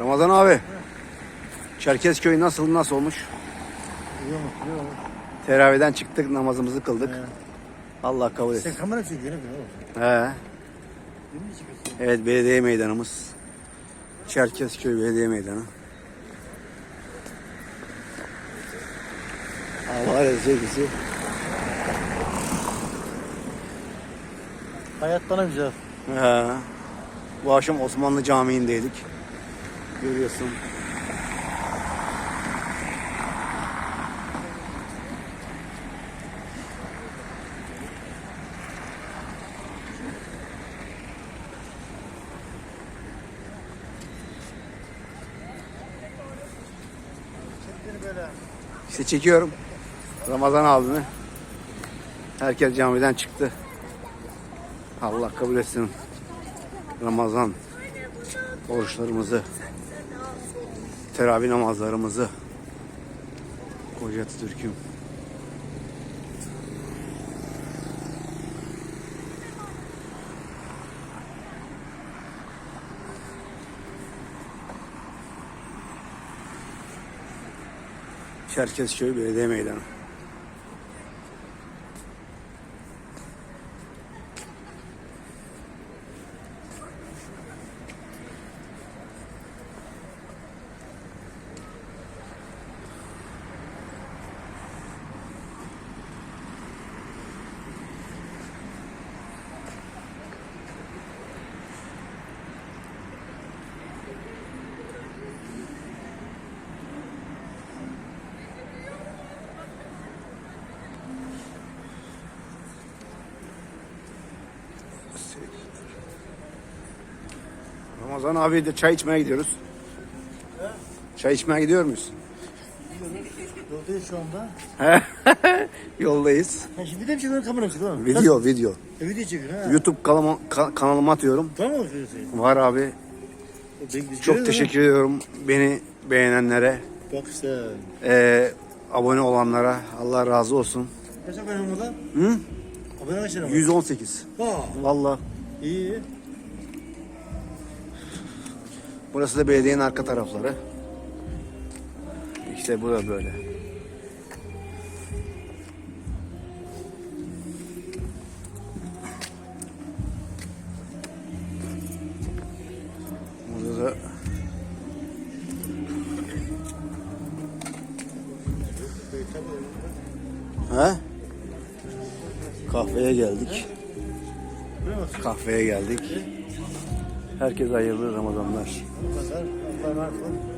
Ramazan abi. Çerkezköy nasıl nasıl olmuş? İyi olmuş, iyi olmuş. Teravihden çıktık namazımızı kıldık. He. Allah kabul etsin. Sen kamera çekiyorsun değil mi? He. Evet belediye meydanımız. Çerkezköy Belediye Meydanı. Allah sevgisi. Hayat bana güzel. He. Bu akşam Osmanlı Camii'ndeydik. Görüyorsun. İşte çekiyorum. Ramazan abimi. Herkes camiden çıktı. Allah kabul etsin. Ramazan oruçlarımızı, teravih namazlarımızı. Koca Türk'üm. Çerkezköy Belediye Meydanı. Ramazan abi de çay içmeye gidiyoruz. Çay içmeye gidiyor muyuz? Yoldayız şu anda. Yoldayız. Ha şimdi de mi çekiyorsun kamera mı çekiyorsun? Video, video. Ha, video çekiyorsun ha. YouTube kanalıma, ka- kanalıma atıyorum. Tamam mı bakıyorsun? Var abi. Çok teşekkür ediyorum beni beğenenlere, Bak işte. eee, abone olanlara. Allah razı olsun. Kaç abone oldu lan? Hı? Abone kaç lira var? 118. Ha, Vallahi. iyi. Burası da belediyenin arka tarafları. İşte bu da böyle. Burada da He? Kahveye geldik. Kahveye geldik. Herkese hayırlı Ramazanlar. Ol.